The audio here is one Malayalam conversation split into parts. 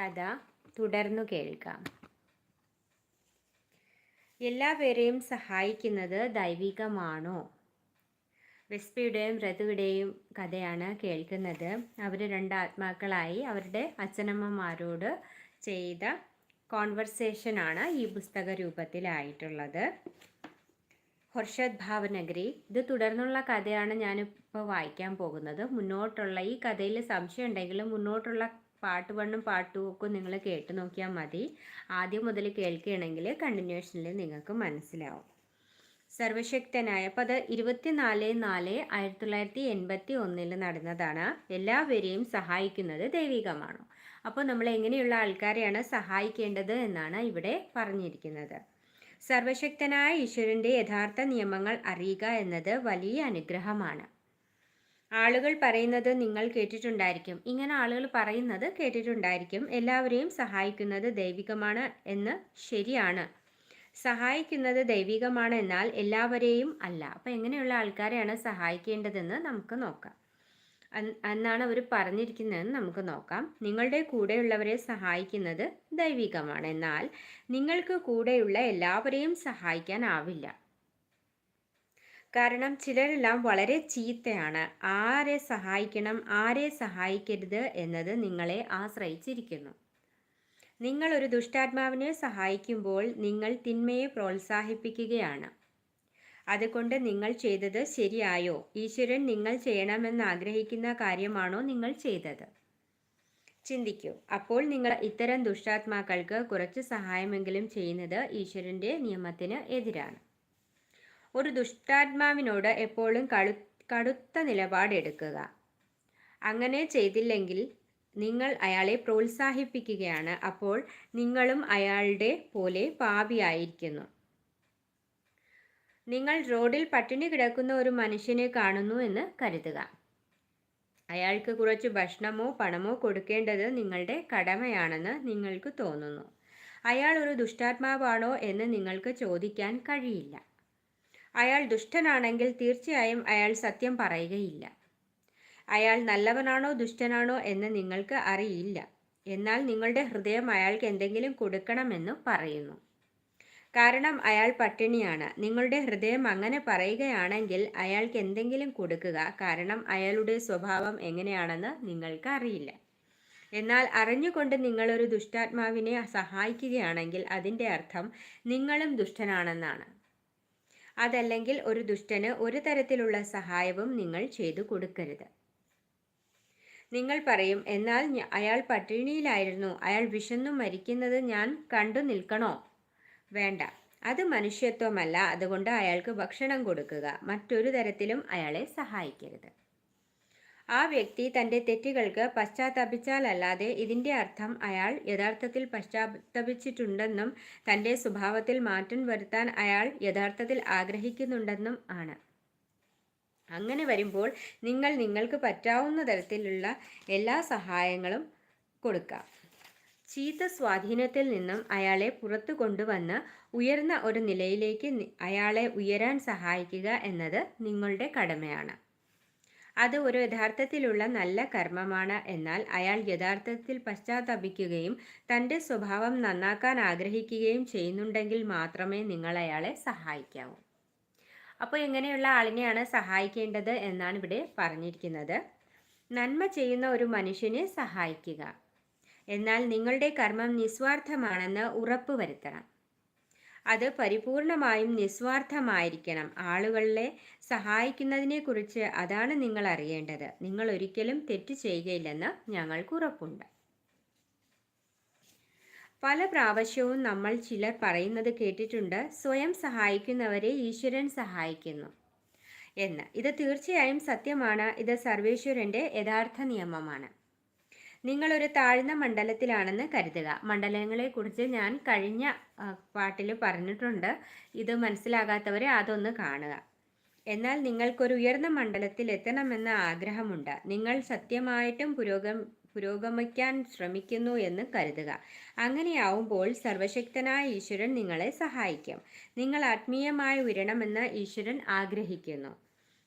കഥ തുടർന്നു കേൾക്കാം. എല്ലാവരെയും സഹായിക്കുന്നത് ദൈവികമാണോ? വെസ്പിയുടെയും ഋതുവിടെയും കഥയാണ് കേൾക്കുന്നത്. അവർ രണ്ട് ആത്മാക്കളായി അവരുടെ അച്ഛനമ്മമാരോട് ചെയ്ത കോൺവെർസേഷനാണ് ഈ പുസ്തക രൂപത്തിലായിട്ടുള്ളത് ഹർഷദ് ഭാവനഗരി ഇത് തുടർന്നുള്ള കഥയാണ് ഞാനിപ്പോൾ വായിക്കാൻ പോകുന്നത്. മുന്നോട്ടുള്ള ഈ കഥയിൽ സംശയം ഉണ്ടെങ്കിലും മുന്നോട്ടുള്ള പാട്ട് വണ്ണും പാട്ടും ഒക്കെ നിങ്ങൾ കേട്ട് നോക്കിയാൽ മതി. ആദ്യം മുതൽ കേൾക്കുകയാണെങ്കിൽ കണ്ടിന്യൂഷനിൽ നിങ്ങൾക്ക് മനസ്സിലാവും. സർവശക്തനായ അപ്പോൾ അത് ഇരുപത്തിനാല് നാല് ആയിരത്തി തൊള്ളായിരത്തി എൺപത്തി ഒന്നിൽ നടന്നതാണ്. എല്ലാവരെയും സഹായിക്കുന്നത് ദൈവികമാണോ? അപ്പോൾ നമ്മൾ എങ്ങനെയുള്ള ആൾക്കാരെയാണ് സഹായിക്കേണ്ടത് എന്നാണ് ഇവിടെ പറഞ്ഞിരിക്കുന്നത്. സർവശക്തനായ ഈശ്വരന്റെ യഥാർത്ഥ നിയമങ്ങൾ അറിയുക എന്നത് വലിയ അനുഗ്രഹമാണ്. ആളുകൾ പറയുന്നത് നിങ്ങൾ കേട്ടിട്ടുണ്ടായിരിക്കും. ഇങ്ങനെ ആളുകൾ പറയുന്നത് കേട്ടിട്ടുണ്ടായിരിക്കും. എല്ലാവരെയും സഹായിക്കുന്നത് ദൈവികമാണ് എന്ന് ശരിയാണ്. സഹായിക്കുന്നത് ദൈവികമാണ് എന്നാൽ എല്ലാവരെയും അല്ല. അപ്പം എങ്ങനെയുള്ള ആൾക്കാരെയാണ് സഹായിക്കേണ്ടതെന്ന് നമുക്ക് നോക്കാം. എന്നാണ് അവർ പറഞ്ഞിരിക്കുന്നതെന്ന് നമുക്ക് നോക്കാം. നിങ്ങളുടെ കൂടെയുള്ളവരെ സഹായിക്കുന്നത് ദൈവികമാണ്. എന്നാൽ നിങ്ങൾക്ക് കൂടെയുള്ള എല്ലാവരെയും സഹായിക്കാനാവില്ല കാരണം ചിലരെല്ലാം വളരെ ചീത്തയാണ്. ആരെ സഹായിക്കണം ആരെ സഹായിക്കരുത് എന്നത് നിങ്ങളെ ആശ്രയിച്ചിരിക്കുന്നു. നിങ്ങൾ ഒരു ദുഷ്ടാത്മാവിനെ സഹായിക്കുമ്പോൾ നിങ്ങൾ തിന്മയെ പ്രോത്സാഹിപ്പിക്കുകയാണ്. അതുകൊണ്ട് നിങ്ങൾ ചെയ്തത് ശരിയായോ? ഈശ്വരൻ നിങ്ങൾ ചെയ്യണമെന്ന് ആഗ്രഹിക്കുന്ന കാര്യമാണോ നിങ്ങൾ ചെയ്തത്? ചിന്തിക്കൂ. അപ്പോൾ നിങ്ങൾ ഇത്തരം ദുഷ്ടാത്മാക്കൾക്ക് കുറച്ച് സഹായമെങ്കിലും ചെയ്യുന്നത് ഈശ്വരന്റെ നിയമത്തിന് എതിരാണ്. ഒരു ദുഷ്ടാത്മാവിനോട് എപ്പോഴും കടു കടുത്ത നിലപാടെടുക്കുക. അങ്ങനെ ചെയ്തില്ലെങ്കിൽ നിങ്ങൾ അയാളെ പ്രോത്സാഹിപ്പിക്കുകയാണ്. അപ്പോൾ നിങ്ങളും അയാളുടെ പോലെ പാപിയായിരിക്കുന്നു. നിങ്ങൾ റോഡിൽ പട്ടിണി കിടക്കുന്ന ഒരു മനുഷ്യനെ കാണുന്നു എന്ന് കരുതുക. അയാൾക്ക് കുറച്ച് ഭക്ഷണമോ പണമോ കൊടുക്കേണ്ടത് നിങ്ങളുടെ കടമയാണെന്ന് നിങ്ങൾക്ക് തോന്നുന്നു. അയാൾ ഒരു ദുഷ്ടാത്മാവാണോ എന്ന് നിങ്ങൾക്ക് ചോദിക്കാൻ കഴിയില്ല. അയാൾ ദുഷ്ടനാണെങ്കിൽ തീർച്ചയായും അയാൾ സത്യം പറയുകയില്ല. അയാൾ നല്ലവനാണോ ദുഷ്ടനാണോ എന്ന് നിങ്ങൾക്ക് അറിയില്ല. എന്നാൽ നിങ്ങളുടെ ഹൃദയം അയാൾക്ക് എന്തെങ്കിലും കൊടുക്കണമെന്ന് പറയുന്നു. കാരണം അയാൾ പട്ടിണിയാണ്. നിങ്ങളുടെ ഹൃദയം അങ്ങനെ പറയുകയാണെങ്കിൽ അയാൾക്ക് എന്തെങ്കിലും കൊടുക്കുക കാരണം അയാളുടെ സ്വഭാവം എങ്ങനെയാണെന്ന് നിങ്ങൾക്ക് അറിയില്ല. എന്നാൽ അറിഞ്ഞുകൊണ്ട് നിങ്ങളൊരു ദുഷ്ടാത്മാവിനെ സഹായിക്കുകയാണെങ്കിൽ അതിന്റെ അർത്ഥം നിങ്ങളും ദുഷ്ടനാണെന്നാണ്. അതല്ലെങ്കിൽ ഒരു ദുഷ്ടന് ഒരു തരത്തിലുള്ള സഹായവും നിങ്ങൾ ചെയ്തു കൊടുക്കരുത്. നിങ്ങൾ പറയും എന്നാൽ അയാൾ പട്ടിണിയിലായിരുന്നു. അയാൾ വിശന്നു മരിക്കുന്നത് ഞാൻ കണ്ടു നിൽക്കണോ? വേണ്ട. അത് മനുഷ്യത്വമല്ല. അതുകൊണ്ട് അയാൾക്ക് ഭക്ഷണം കൊടുക്കുക. മറ്റൊരു തരത്തിലും അയാളെ സഹായിക്കരുത്. ആ വ്യക്തി തന്റെ തെറ്റുകൾക്ക് പശ്ചാത്തപിച്ചാലല്ലാതെ ഇതിന്റെ അർത്ഥം അയാൾ യഥാർത്ഥത്തിൽ പശ്ചാത്തപിച്ചിട്ടുണ്ടെന്നും തന്റെ സ്വഭാവത്തിൽ മാറ്റം വരുത്താൻ അയാൾ യഥാർത്ഥത്തിൽ ആഗ്രഹിക്കുന്നുണ്ടെന്നും ആണ്. അങ്ങനെ വരുമ്പോൾ നിങ്ങൾ നിങ്ങൾക്ക് പറ്റാവുന്ന തരത്തിലുള്ള എല്ലാ സഹായങ്ങളും കൊടുക്കാം. ചീത്ത സ്വാധീനത്തിൽ നിന്നും അയാളെ പുറത്തു കൊണ്ടുവന്ന് ഉയർന്ന ഒരു നിലയിലേക്ക് അയാളെ ഉയരാൻ സഹായിക്കുക എന്നത് നിങ്ങളുടെ കടമയാണ്. അത് ഒരു യഥാർത്ഥത്തിലുള്ള നല്ല കർമ്മമാണ്. എന്നാൽ അയാൾ യഥാർത്ഥത്തിൽ പശ്ചാത്തപിക്കുകയും തന്റെ സ്വഭാവം നന്നാക്കാൻ ആഗ്രഹിക്കുകയും ചെയ്യുന്നുണ്ടെങ്കിൽ മാത്രമേ നിങ്ങൾ അയാളെ സഹായിക്കാവൂ. അപ്പോൾ എങ്ങനെയുള്ള ആളിനെയാണ് സഹായിക്കേണ്ടത് എന്നാണ് ഇവിടെ പറഞ്ഞിരിക്കുന്നത്. നന്മ ചെയ്യുന്ന ഒരു മനുഷ്യനെ സഹായിക്കുക. എന്നാൽ നിങ്ങളുടെ കർമ്മം നിസ്വാർത്ഥമാണെന്ന് ഉറപ്പ് ഉറപ്പുവരുത്തണം അത് പരിപൂർണമായും നിസ്വാർത്ഥമായിരിക്കണം. ആളുകളെ സഹായിക്കുന്നതിനെക്കുറിച്ച് അതാണ് നിങ്ങൾ അറിയേണ്ടത്. നിങ്ങൾ ഒരിക്കലും തെറ്റ് ചെയ്യുകയില്ലെന്ന് ഞങ്ങൾക്ക് ഉറപ്പുണ്ട്. പല പ്രാവശ്യവും നമ്മൾ ചിലർ പറയുന്നത് കേട്ടിട്ടുണ്ട് സ്വയം സഹായിക്കുന്നവരെ ഈശ്വരൻ സഹായിക്കുന്നു. എന്ന്. ഇത് തീർച്ചയായും സത്യമാണ്. ഇത് സർവേശ്വരന്റെ യഥാർത്ഥ നിയമമാണ്. നിങ്ങളൊരു താഴ്ന്ന മണ്ഡലത്തിലാണെന്ന് കരുതുക. മണ്ഡലങ്ങളെക്കുറിച്ച് ഞാൻ കഴിഞ്ഞ പാട്ടിൽ പറഞ്ഞിട്ടുണ്ട്. ഇത് മനസ്സിലാകാത്തവരെ അതൊന്ന് കാണുക. എന്നാൽ നിങ്ങൾക്കൊരു ഉയർന്ന മണ്ഡലത്തിൽ എത്തണമെന്ന ആഗ്രഹമുണ്ട്. നിങ്ങൾ സത്യമായിട്ടും പുരോഗം പുരോഗമിക്കാൻ ശ്രമിക്കുന്നു എന്ന് കരുതുക. അങ്ങനെയാവുമ്പോൾ സർവശക്തനായ ഈശ്വരൻ നിങ്ങളെ സഹായിക്കും. നിങ്ങൾ ആത്മീയമായി ഉയരണമെന്ന് ഈശ്വരൻ ആഗ്രഹിക്കുന്നു.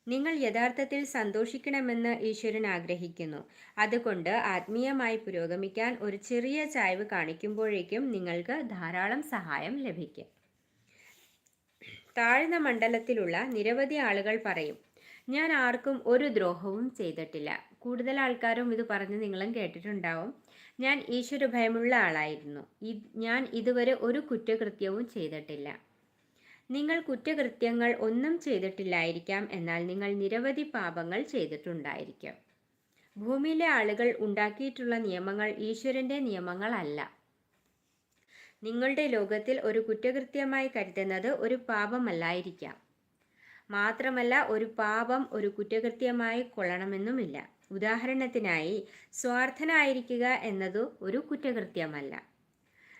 നിങ്ങൾ യഥാർത്ഥത്തിൽ സന്തോഷിക്കണമെന്ന് ഈശ്വരൻ ആഗ്രഹിക്കുന്നു. അതുകൊണ്ട് ആത്മീയമായി പുരോഗമിക്കാൻ ഒരു ചെറിയ ചായ്വ് കാണിക്കുമ്പോഴേക്കും നിങ്ങൾക്ക് ധാരാളം സഹായം ലഭിക്കും. താഴ്ന്ന മണ്ഡലത്തിലുള്ള നിരവധി ആളുകൾ പറയും ഞാൻ ആർക്കും ഒരു ദ്രോഹവും ചെയ്തിട്ടില്ല. കൂടുതൽ ആൾക്കാരും ഇത് പറഞ്ഞ് നിങ്ങളും കേട്ടിട്ടുണ്ടാവും. ഞാൻ ഈശ്വര ഭയമുള്ള ആളായിരുന്നു ഞാൻ ഇതുവരെ ഒരു കുറ്റകൃത്യവും ചെയ്തിട്ടില്ല. നിങ്ങൾ കുറ്റകൃത്യങ്ങൾ ഒന്നും ചെയ്തിട്ടില്ലായിരിക്കാം എന്നാൽ നിങ്ങൾ നിരവധി പാപങ്ങൾ ചെയ്തിട്ടുണ്ടായിരിക്കും. ഭൂമിയിലെ ആളുകൾ ഉണ്ടാക്കിയിട്ടുള്ള നിയമങ്ങൾ ഈശ്വരന്റെ നിയമങ്ങളല്ല. നിങ്ങളുടെ ലോകത്തിൽ ഒരു കുറ്റകൃത്യമായി കരുതുന്നത് ഒരു പാപമല്ലായിരിക്കാം. മാത്രമല്ല ഒരു പാപം ഒരു കുറ്റകൃത്യമായി കൊള്ളണമെന്നുമില്ല. ഉദാഹരണത്തിനായി സ്വാർത്ഥനായിരിക്കുക എന്നതു ഒരു കുറ്റകൃത്യമല്ല.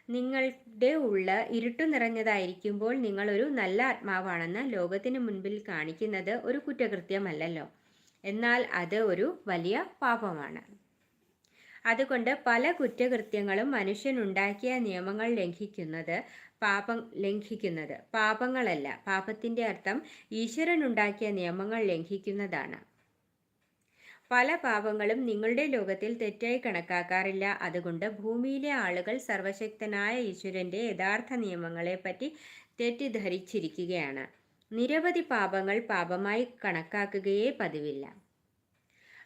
നിങ്ങളുടെ ഉള്ള ഇരുട്ടു നിറഞ്ഞതായിരിക്കുമ്പോൾ നിങ്ങളൊരു നല്ല ആത്മാവാണെന്ന് ലോകത്തിന് മുൻപിൽ കാണിക്കുന്നത് ഒരു കുറ്റകൃത്യമല്ലല്ലോ. എന്നാൽ അത് ഒരു വലിയ പാപമാണ്. അതുകൊണ്ട് പല കുറ്റകൃത്യങ്ങളും മനുഷ്യനുണ്ടാക്കിയ നിയമങ്ങൾ ലംഘിക്കുന്നത് പാപം ലംഘിക്കുന്നത് പാപങ്ങളല്ല. പാപത്തിന്റെ അർത്ഥം ഈശ്വരനുണ്ടാക്കിയ നിയമങ്ങൾ ലംഘിക്കുന്നതാണ്. പല പാപങ്ങളും നിങ്ങളുടെ ലോകത്തിൽ തെറ്റായി കണക്കാക്കാറില്ല. അതുകൊണ്ട് ഭൂമിയിലെ ആളുകൾ സർവശക്തനായ ഈശ്വരന്റെ യഥാർത്ഥ നിയമങ്ങളെപ്പറ്റി തെറ്റിദ്ധരിച്ചിരിക്കുകയാണ്. നിരവധി പാപങ്ങൾ പാപമായി കണക്കാക്കുകയേ പതിവില്ല.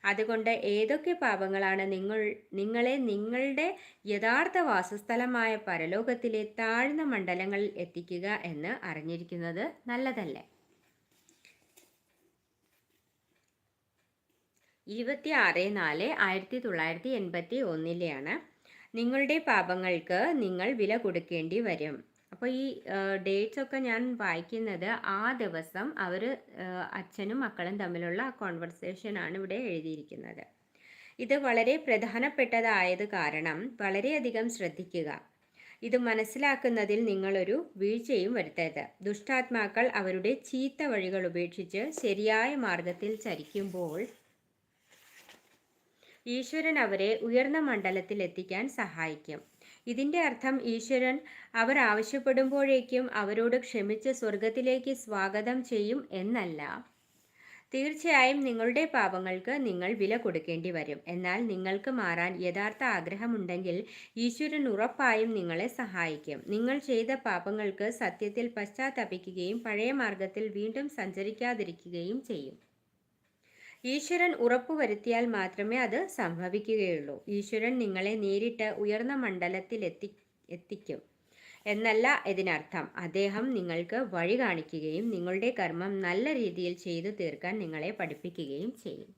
അതുകൊണ്ട് ഏതൊക്കെ പാപങ്ങളാണ് നിങ്ങൾ നിങ്ങളെ നിങ്ങളുടെ യഥാർത്ഥ വാസസ്ഥലമായ പരലോകത്തിലെ താഴ്ന്ന മണ്ഡലങ്ങളിൽ എത്തിക്കുക എന്ന് അറിഞ്ഞിരിക്കുന്നത് നല്ലതല്ലേ? ഇരുപത്തി ആറ് നാല് ആയിരത്തി തൊള്ളായിരത്തി എൺപത്തി ഒന്നിലെയാണ്. നിങ്ങളുടെ പാപങ്ങൾക്ക് നിങ്ങൾ വില കൊടുക്കേണ്ടി വരും. അപ്പോൾ ഈ ഡേറ്റ്സ് ഒക്കെ ഞാൻ വായിക്കുന്നത് ആ ദിവസം അവർ അച്ഛനും മക്കളും തമ്മിലുള്ള കോൺവെർസേഷനാണ് ഇവിടെ എഴുതിയിരിക്കുന്നത്. ഇത് വളരെ പ്രധാനപ്പെട്ടതായത് കാരണം വളരെയധികം ശ്രദ്ധിക്കുക. ഇത് മനസ്സിലാക്കുന്നതിൽ നിങ്ങളൊരു വീഴ്ചയും വരുത്തരുത്. ദുഷ്ടാത്മാക്കൾ അവരുടെ ചീത്ത വഴികൾ ഉപേക്ഷിച്ച് ശരിയായ മാർഗത്തിൽ ചരിക്കുമ്പോൾ ഈശ്വരൻ അവരെ ഉയർന്ന മണ്ഡലത്തിൽ എത്തിക്കാൻ സഹായിക്കും. ഇതിന്റെ അർത്ഥം ഈശ്വരൻ അവർ ആവശ്യപ്പെടുമ്പോഴേക്കും അവരോട് ക്ഷമിച്ച് സ്വർഗത്തിലേക്ക് സ്വാഗതം ചെയ്യും എന്നല്ല. തീർച്ചയായും നിങ്ങളുടെ പാപങ്ങൾക്ക് നിങ്ങൾ വില കൊടുക്കേണ്ടി വരും. എന്നാൽ നിങ്ങൾക്ക് മാറാൻ യഥാർത്ഥ ആഗ്രഹമുണ്ടെങ്കിൽ ഈശ്വരൻ ഉറപ്പായും നിങ്ങളെ സഹായിക്കും. നിങ്ങൾ ചെയ്ത പാപങ്ങൾക്ക് സത്യത്തിൽ പശ്ചാത്തപിക്കുകയും പഴയ മാർഗത്തിൽ വീണ്ടും സഞ്ചരിക്കാതിരിക്കുകയും ചെയ്യും. ഈശ്വരൻ ഉറപ്പുവരുത്തിയാൽ മാത്രമേ അത് സംഭവിക്കുകയുള്ളൂ. ഈശ്വരൻ നിങ്ങളെ നേരിട്ട് ഉയർന്ന മണ്ഡലത്തിൽ എത്തി എത്തിക്കും. എന്നല്ല ഇതിനർത്ഥം. അദ്ദേഹം നിങ്ങൾക്ക് വഴി കാണിക്കുകയും നിങ്ങളുടെ കർമ്മം നല്ല രീതിയിൽ ചെയ്തു തീർക്കാൻ നിങ്ങളെ പഠിപ്പിക്കുകയും ചെയ്യും.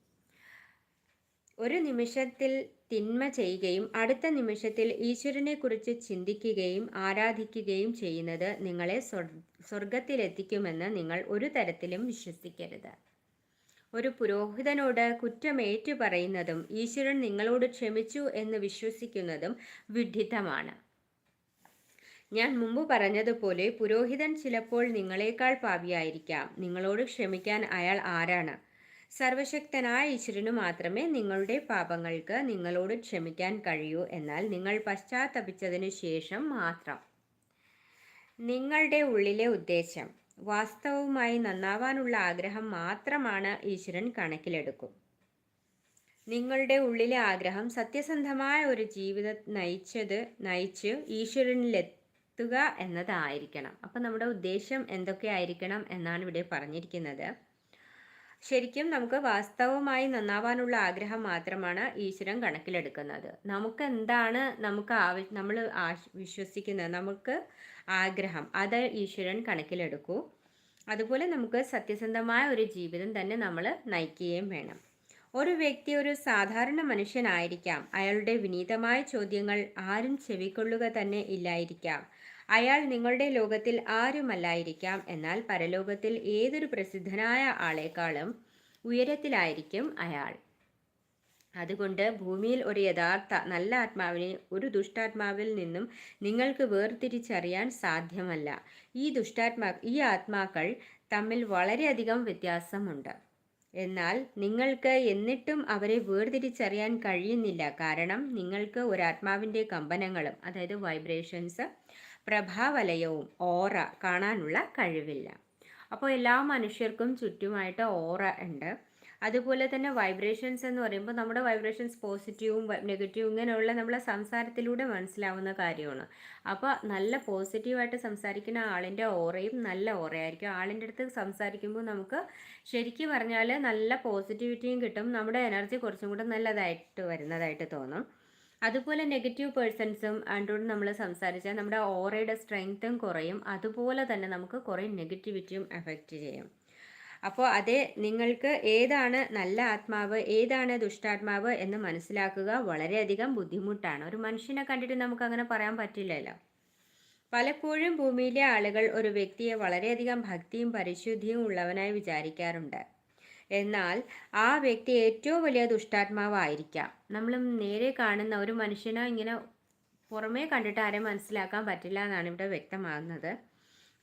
ഒരു നിമിഷത്തിൽ തിന്മ ചെയ്യുകയും അടുത്ത നിമിഷത്തിൽ ഈശ്വരനെക്കുറിച്ച് ചിന്തിക്കുകയും ആരാധിക്കുകയും ചെയ്യുന്നത് നിങ്ങളെ സ്വർഗത്തിലെത്തിക്കുമെന്ന് നിങ്ങൾ ഒരു തരത്തിലും വിശ്വസിക്കരുത്. ഒരു പുരോഹിതനോട് കുറ്റമേറ്റു പറയുന്നതും ഈശ്വരൻ നിങ്ങളോട് ക്ഷമിച്ചു എന്ന് വിശ്വസിക്കുന്നതും വിഡ്ഢിത്തമാണ് ഞാൻ മുമ്പ് പറഞ്ഞതുപോലെ പുരോഹിതൻ ചിലപ്പോൾ നിങ്ങളെക്കാൾ പാപിയായിരിക്കാം. നിങ്ങളോട് ക്ഷമിക്കാൻ അയാൾ ആരാണ്? സർവശക്തനായ ഈശ്വരനു മാത്രമേ നിങ്ങളുടെ പാപങ്ങൾക്ക് നിങ്ങളോട് ക്ഷമിക്കാൻ കഴിയൂ എന്നാൽ നിങ്ങൾ പശ്ചാത്തപിച്ചതിനു ശേഷം മാത്രം. നിങ്ങളുടെ ഉള്ളിലെ ഉദ്ദേശം. വാസ്തവവുമായി നന്നാവാനുള്ള ആഗ്രഹം മാത്രമാണ് ഈശ്വരൻ കണക്കിലെടുക്കും. നിങ്ങളുടെ ഉള്ളിലെ ആഗ്രഹം സത്യസന്ധമായ ഒരു ജീവിതം നയിച്ചത് നയിച്ച് ഈശ്വരനിലെത്തുക എന്നതായിരിക്കണം. അപ്പം നമ്മുടെ ഉദ്ദേശം എന്തൊക്കെയായിരിക്കണം എന്നാണ് ഇവിടെ പറഞ്ഞിരിക്കുന്നത്. ശരിക്കും നമുക്ക് വാസ്തവമായി നന്നാവാനുള്ള ആഗ്രഹം മാത്രമാണ് ഈശ്വരൻ കണക്കിലെടുക്കുന്നത്. നമുക്ക് എന്താണ് നമുക്ക് ആവ നമ്മൾ വിശ്വസിക്കുന്നത്? നമുക്ക് ആഗ്രഹം. അത് ഈശ്വരൻ കണക്കിലെടുക്കൂ. അതുപോലെ നമുക്ക് സത്യസന്ധമായ ഒരു ജീവിതം തന്നെ നമ്മൾ നയിക്കുകയും വേണം. ഒരു വ്യക്തി ഒരു സാധാരണ മനുഷ്യനായിരിക്കാം. അയാളുടെ വിനീതമായ ചോദ്യങ്ങൾ ആരും ചെവിക്കൊള്ളുക തന്നെ ഇല്ലായിരിക്കാം. അയാൾ നിങ്ങളുടെ ലോകത്തിൽ ആരുമല്ലായിരിക്കാം. എന്നാൽ പരലോകത്തിൽ ഏതൊരു പ്രസിദ്ധനായ ആളെക്കാളും ഉയരത്തിലായിരിക്കും അയാൾ. അതുകൊണ്ട് ഭൂമിയിൽ ഒരു യഥാർത്ഥ നല്ല ആത്മാവിനെ ഒരു ദുഷ്ടാത്മാവിൽ നിന്നും നിങ്ങൾക്ക് വേർതിരിച്ചറിയാൻ സാധ്യമല്ല. ഈ ദുഷ്ടാത്മാ ഈ ആത്മാക്കൾ തമ്മിൽ വളരെയധികം വ്യത്യാസമുണ്ട്. എന്നാൽ നിങ്ങൾക്ക് എന്നിട്ടും അവരെ വേർതിരിച്ചറിയാൻ കഴിയുന്നില്ല. കാരണം നിങ്ങൾക്ക് ഒരാത്മാവിന്റെ കമ്പനങ്ങളും അതായത് വൈബ്രേഷൻസ് പ്രഭാവലയവും ഓറ കാണാനുള്ള കഴിവില്ല. അപ്പോൾ എല്ലാ മനുഷ്യർക്കും ചുറ്റുമായിട്ട് ഓറ ഉണ്ട്. അതുപോലെ തന്നെ വൈബ്രേഷൻസ് എന്ന് പറയുമ്പോൾ നമ്മുടെ വൈബ്രേഷൻസ് പോസിറ്റീവും നെഗറ്റീവും ഇങ്ങനെയുള്ള നമ്മളെ സംസാരത്തിലൂടെ മനസ്സിലാവുന്ന കാര്യമാണ്. അപ്പോൾ നല്ല പോസിറ്റീവായിട്ട് സംസാരിക്കുന്ന ആളിന്റെ ഓറയും നല്ല ഓറയായിരിക്കും. ആളിന്റെ അടുത്ത് സംസാരിക്കുമ്പോൾ നമുക്ക് ശരിക്കും പറഞ്ഞാൽ നല്ല പോസിറ്റിവിറ്റിയും കിട്ടും. നമ്മുടെ എനർജി കുറച്ചും കൂടെ നല്ലതായിട്ട് വരുന്നതായിട്ട് തോന്നും. അതുപോലെ നെഗറ്റീവ് പേഴ്സൺസും ആണ്ടോട് നമ്മൾ സംസാരിച്ചാൽ നമ്മുടെ ഓറയുടെ സ്ട്രെങ്ത്തും കുറയും. അതുപോലെ തന്നെ നമുക്ക് കുറേ നെഗറ്റിവിറ്റിയും എഫക്റ്റ് ചെയ്യും. അപ്പോൾ അത് നിങ്ങൾക്ക് ഏതാണ് നല്ല ആത്മാവ് ഏതാണ് ദുഷ്ടാത്മാവ് എന്ന് മനസ്സിലാക്കുക വളരെയധികം ബുദ്ധിമുട്ടാണ്. ഒരു മനുഷ്യനെ കണ്ടിട്ട് നമുക്ക് അങ്ങനെ പറയാൻ പറ്റില്ലല്ലോ. പലപ്പോഴും ഭൂമിയിലെ ആളുകൾ ഒരു വ്യക്തിയെ വളരെയധികം ഭക്തിയും പരിശുദ്ധിയും ഉള്ളവനായി വിചാരിക്കാറുണ്ട്. എന്നാൽ ആ വ്യക്തി ഏറ്റവും വലിയ ദുഷ്ടാത്മാവായിരിക്കാം. നമ്മൾ നേരെ കാണുന്ന ഒരു മനുഷ്യനെ ഇങ്ങനെ പുറമേ കണ്ടിട്ട് ആരെ മനസ്സിലാക്കാൻ പറ്റില്ല എന്നാണ് ഇവിടെ വ്യക്തമാകുന്നത്.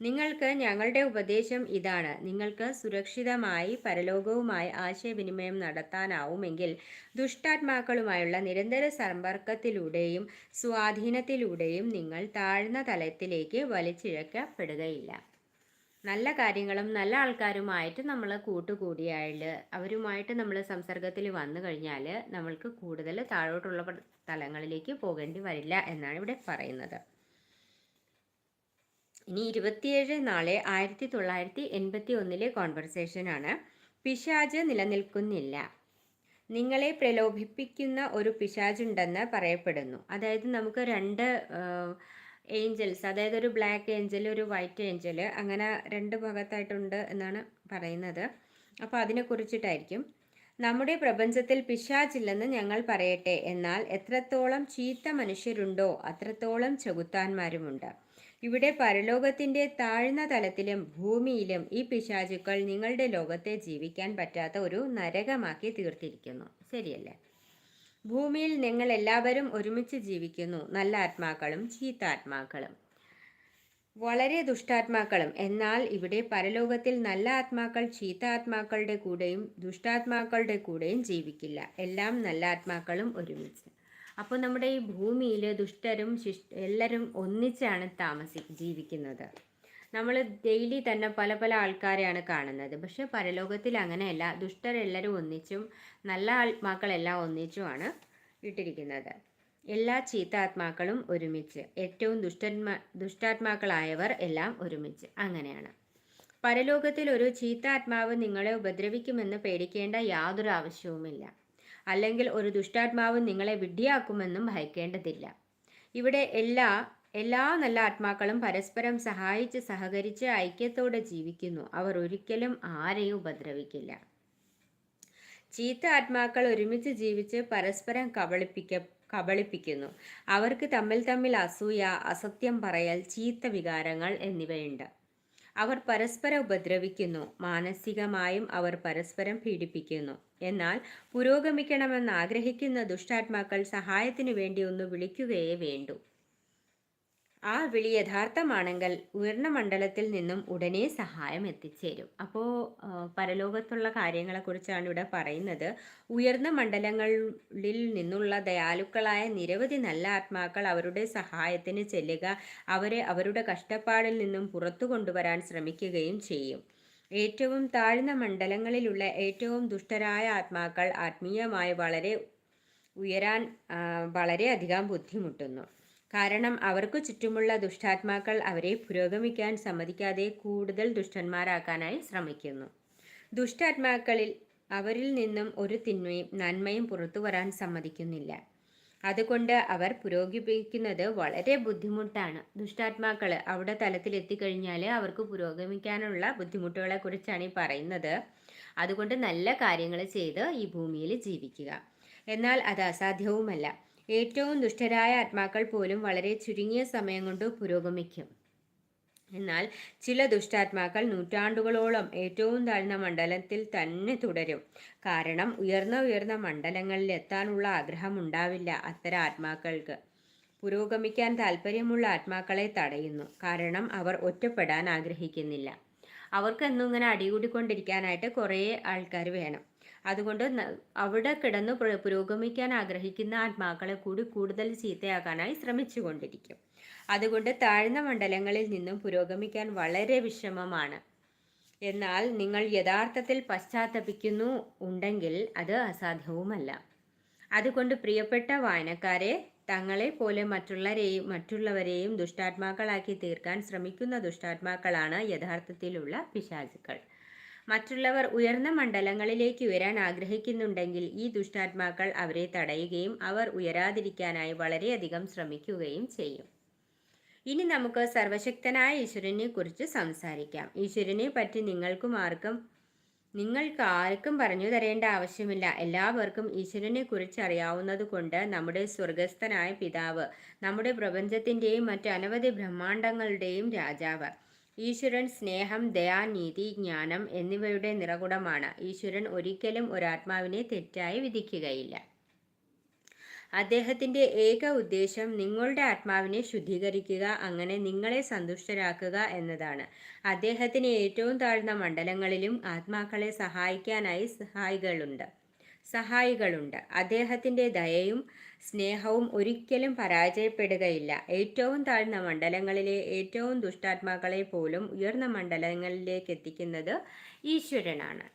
നിങ്ങൾക്ക് ഞങ്ങളുടെ ഉപദേശം ഇതാണ്. നിങ്ങൾക്ക് സുരക്ഷിതമായി പരലോകവുമായി ആശയവിനിമയം നടത്താനാവുമെങ്കിൽ ദുഷ്ടാത്മാക്കളുമായുള്ള നിരന്തര സമ്പർക്കത്തിലൂടെയും സ്വാധീനത്തിലൂടെയും നിങ്ങൾ താഴ്ന്ന തലത്തിലേക്ക് വലിച്ചിഴക്കപ്പെടുകയില്ല. നല്ല കാര്യങ്ങളും നല്ല ആൾക്കാരുമായിട്ട് നമ്മൾ കൂട്ടുകൂടിയാൽ അവരുമായിട്ട് നമ്മൾ സംസർഗത്തിൽ വന്നു കഴിഞ്ഞാൽ നമ്മൾക്ക് കൂടുതൽ താഴോട്ടുള്ള തലങ്ങളിലേക്ക് പോകേണ്ടി വരില്ല എന്നാണ് ഇവിടെ പറയുന്നത്. ഇനി ഇരുപത്തിയേഴ് നാളെ ആയിരത്തി തൊള്ളായിരത്തി എൺപത്തി ഒന്നിലെ കോൺവെർസേഷനാണ് പിശാജ് നിലനിൽക്കുന്നില്ല. നിങ്ങളെ പ്രലോഭിപ്പിക്കുന്ന ഒരു പിശാജുണ്ടെന്ന് പറയപ്പെടുന്നു. അതായത് നമുക്ക് രണ്ട് ഏഞ്ചൽസ് അതായത് ഒരു ബ്ലാക്ക് ഏഞ്ചൽ ഒരു വൈറ്റ് ഏഞ്ചൽ അങ്ങനെ രണ്ട് ഭാഗത്തായിട്ടുണ്ട് എന്നാണ് പറയുന്നത്. അപ്പോൾ അതിനെക്കുറിച്ചിട്ടായിരിക്കും നമ്മുടെ പ്രപഞ്ചത്തിൽ പിശാചില്ലെന്ന് ഞങ്ങൾ പറയട്ടെ. എന്നാൽ എത്രത്തോളം ചീത്ത മനുഷ്യരുണ്ടോ അത്രത്തോളം ചെകുത്താന്മാരുമുണ്ട്. ഇവിടെ പരലോകത്തിന്റെ താഴ്ന്ന തലത്തിലും ഭൂമിയിലും ഈ പിശാചുക്കൾ നിങ്ങളുടെ ലോകത്തെ ജീവിക്കാൻ പറ്റാത്ത ഒരു നരകമാക്കി തീർത്തിരിക്കുന്നു. ശരിയല്ലേ? ഭൂമിയിൽ നിങ്ങൾ എല്ലാവരും ഒരുമിച്ച് ജീവിക്കുന്നു. നല്ല ആത്മാക്കളും ചീത്താത്മാക്കളും. വളരെ ദുഷ്ടാത്മാക്കളും. എന്നാൽ ഇവിടെ പരലോകത്തിൽ നല്ല ആത്മാക്കൾ ചീത്ത ആത്മാക്കളുടെ കൂടെയും ദുഷ്ടാത്മാക്കളുടെ കൂടെയും ജീവിക്കില്ല. എല്ലാം നല്ല ആത്മാക്കളും ഒരുമിച്ച്. അപ്പോൾ നമ്മുടെ ഈ ഭൂമിയിൽ ദുഷ്ടരും ശിഷ് എല്ലാവരും ഒന്നിച്ചാണ് താമസി ജീവിക്കുന്നത്. നമ്മൾ ഡെയിലി തന്നെ പല പല ആൾക്കാരെയാണ് കാണുന്നത്. പക്ഷെ പരലോകത്തിൽ അങ്ങനെയല്ല. ദുഷ്ടരെല്ലാവരും ഒന്നിച്ചും നല്ല ആത്മാക്കളെല്ലാം ഒന്നിച്ചുമാണ് ഇട്ടിരിക്കുന്നത്. എല്ലാ ചീത്താത്മാക്കളും ഒരുമിച്ച് ഏറ്റവും ദുഷ്ടന്മാ ദുഷ്ടാത്മാക്കളായവർ എല്ലാം ഒരുമിച്ച് അങ്ങനെയാണ്. പരലോകത്തിൽ ഒരു ചീത്താത്മാവ് നിങ്ങളെ ഉപദ്രവിക്കുമെന്ന് പേടിക്കേണ്ട യാതൊരു ആവശ്യവുമില്ല. അല്ലെങ്കിൽ ഒരു ദുഷ്ടാത്മാവ് നിങ്ങളെ വിഡ്ഢിയാക്കുമെന്നും ഭയക്കേണ്ടതില്ല. ഇവിടെ എല്ലാ എല്ലാ നല്ല ആത്മാക്കളും പരസ്പരം സഹായിച്ച് സഹകരിച്ച് ഐക്യത്തോടെ ജീവിക്കുന്നു. അവർ ഒരിക്കലും ആരെയും ഉപദ്രവിക്കില്ല. ചീത്ത ആത്മാക്കൾ ഒരുമിച്ച് ജീവിച്ച് പരസ്പരം കബളിപ്പിക്ക കബളിപ്പിക്കുന്നു. അവർക്ക് തമ്മിൽ തമ്മിൽ അസൂയ അസത്യം പറയൽ ചീത്ത വികാരങ്ങൾ എന്നിവയുണ്ട്. അവർ പരസ്പരം ഉപദ്രവിക്കുന്നു. മാനസികമായും അവർ പരസ്പരം പീഡിപ്പിക്കുന്നു. എന്നാൽ പുരോഗമിക്കണമെന്ന് ആഗ്രഹിക്കുന്ന ദുഷ്ടാത്മാക്കൾ സഹായത്തിനു വേണ്ടി ഒന്ന് വിളിക്കുകയേ വേണ്ടൂ. ആ വിളി യഥാർത്ഥമാണെങ്കിൽ ഉയർന്ന മണ്ഡലത്തിൽ നിന്നും ഉടനെ സഹായം എത്തിച്ചേരും. അപ്പോൾ പരലോകത്തുള്ള കാര്യങ്ങളെക്കുറിച്ചാണ് ഇവിടെ പറയുന്നത്. ഉയർന്ന മണ്ഡലങ്ങളിൽ നിന്നുള്ള ദയാലുക്കളായ നിരവധി നല്ല ആത്മാക്കൾ അവരുടെ സഹായത്തിന് ചെല്ലുക അവരെ അവരുടെ കഷ്ടപ്പാടിൽ നിന്നും പുറത്തു കൊണ്ടുവരാൻ ശ്രമിക്കുകയും ചെയ്യും. ഏറ്റവും താഴ്ന്ന മണ്ഡലങ്ങളിലുള്ള ഏറ്റവും ദുഷ്ടരായ ആത്മാക്കൾ ആത്മീയമായി വളരെ ഉയരാൻ വളരെയധികം ബുദ്ധിമുട്ടുന്നു. കാരണം അവർക്ക് ചുറ്റുമുള്ള ദുഷ്ടാത്മാക്കൾ അവരെ പുരോഗമിക്കാൻ സമ്മതിക്കാതെ കൂടുതൽ ദുഷ്ടന്മാരാക്കാനായി ശ്രമിക്കുന്നു. ദുഷ്ടാത്മാക്കളിൽ അവരിൽ നിന്നും ഒരു തിന്മയും നന്മയും പുറത്തു വരാൻ സമ്മതിക്കുന്നില്ല. അതുകൊണ്ട് അവർ പുരോഗമിക്കുന്നത് വളരെ ബുദ്ധിമുട്ടാണ്. ദുഷ്ടാത്മാക്കൾ അവിടെ തലത്തിൽ എത്തിക്കഴിഞ്ഞാൽ അവർക്ക് പുരോഗമിക്കാനുള്ള ബുദ്ധിമുട്ടുകളെ കുറിച്ചാണ് ഈ പറയുന്നത്. അതുകൊണ്ട് നല്ല കാര്യങ്ങൾ ചെയ്ത് ഈ ഭൂമിയിൽ ജീവിക്കുക. എന്നാൽ അത് അസാധ്യവുമല്ല. ഏറ്റവും ദുഷ്ടരായ ആത്മാക്കൾ പോലും വളരെ ചുരുങ്ങിയ സമയം കൊണ്ട് പുരോഗമിക്കും. എന്നാൽ ചില ദുഷ്ടാത്മാക്കൾ നൂറ്റാണ്ടുകളോളം ഏറ്റവും താഴ്ന്ന മണ്ഡലത്തിൽ തന്നെ തുടരും. കാരണം ഉയർന്ന ഉയർന്ന മണ്ഡലങ്ങളിൽ എത്താനുള്ള ആഗ്രഹം ഉണ്ടാവില്ല അത്തരം ആത്മാക്കൾക്ക്. പുരോഗമിക്കാൻ താല്പര്യമുള്ള ആത്മാക്കളെ തടയുന്നു. കാരണം അവർ ഒറ്റപ്പെടാൻ ആഗ്രഹിക്കുന്നില്ല. അവർക്ക് എന്നും ഇങ്ങനെ അടികൂടിക്കൊണ്ടിരിക്കാനായിട്ട് കുറേ ആൾക്കാർ വേണം. അതുകൊണ്ട് അവിടെ കിടന്ന് പുരോഗമിക്കാൻ ആഗ്രഹിക്കുന്ന ആത്മാക്കളെ കൂടി കൂടുതൽ ചീത്തയാക്കാനായി ശ്രമിച്ചുകൊണ്ടിരിക്കും. അതുകൊണ്ട് താഴ്ന്ന മണ്ഡലങ്ങളിൽ നിന്നും പുരോഗമിക്കാൻ വളരെ വിഷമമാണ്. എന്നാൽ നിങ്ങൾ യഥാർത്ഥത്തിൽ പശ്ചാത്തപിക്കുന്നു ഉണ്ടെങ്കിൽ അത് അസാധ്യവുമല്ല. അതുകൊണ്ട് പ്രിയപ്പെട്ട വായനക്കാരെ തങ്ങളെ പോലെ മറ്റുള്ളവരെയും മറ്റുള്ളവരെയും ദുഷ്ടാത്മാക്കളാക്കി തീർക്കാൻ ശ്രമിക്കുന്ന ദുഷ്ടാത്മാക്കളാണ് യഥാർത്ഥത്തിലുള്ള പിശാചുക്കൾ. മറ്റുള്ളവർ ഉയർന്ന മണ്ഡലങ്ങളിലേക്ക് ഉയരാൻ ആഗ്രഹിക്കുന്നുണ്ടെങ്കിൽ ഈ ദുഷ്ടാത്മാക്കൾ അവരെ തടയുകയും അവർ ഉയരാതിരിക്കാനായി വളരെയധികം ശ്രമിക്കുകയും ചെയ്യും. ഇനി നമുക്ക് സർവശക്തനായ ഈശ്വരനെ കുറിച്ച് സംസാരിക്കാം. ഈശ്വരനെ പറ്റി നിങ്ങൾക്കും ആർക്കും നിങ്ങൾക്ക് ആർക്കും പറഞ്ഞു തരേണ്ട ആവശ്യമില്ല. എല്ലാവർക്കും ഈശ്വരനെ കുറിച്ച് അറിയാവുന്നത് കൊണ്ട് നമ്മുടെ സ്വർഗസ്ഥനായ പിതാവ് നമ്മുടെ പ്രപഞ്ചത്തിന്റെയും മറ്റ് അനവധി ബ്രഹ്മാണ്ടങ്ങളുടെയും രാജാവ് ഈശ്വരൻ സ്നേഹം ദയാ നീതി ജ്ഞാനം എന്നിവയുടെ നിറകുടമാണ്. ഈശ്വരൻ ഒരിക്കലും ഒരാത്മാവിനെ തെറ്റായി വിധിക്കുകയില്ല. അദ്ദേഹത്തിന്റെ ഏക ഉദ്ദേശം നിങ്ങളുടെ ആത്മാവിനെ ശുദ്ധീകരിക്കുക അങ്ങനെ നിങ്ങളെ സന്തുഷ്ടരാക്കുക എന്നതാണ്. അദ്ദേഹത്തിന് ഏറ്റവും താഴ്ന്ന മണ്ഡലങ്ങളിലും ആത്മാക്കളെ സഹായിക്കാനായി സഹായികളുണ്ട്. സഹായികളുണ്ട്. അദ്ദേഹത്തിന്റെ ദയയും സ്നേഹവും ഒരിക്കലും പരാജയപ്പെടുകയില്ല. ഏറ്റവും താഴ്ന്ന മണ്ഡലങ്ങളിലെ ഏറ്റവും ദുഷ്ടാത്മാക്കളെ പോലും ഉയർന്ന മണ്ഡലങ്ങളിലേക്ക് എത്തിക്കുന്നത് ഈശ്വരനാണ്.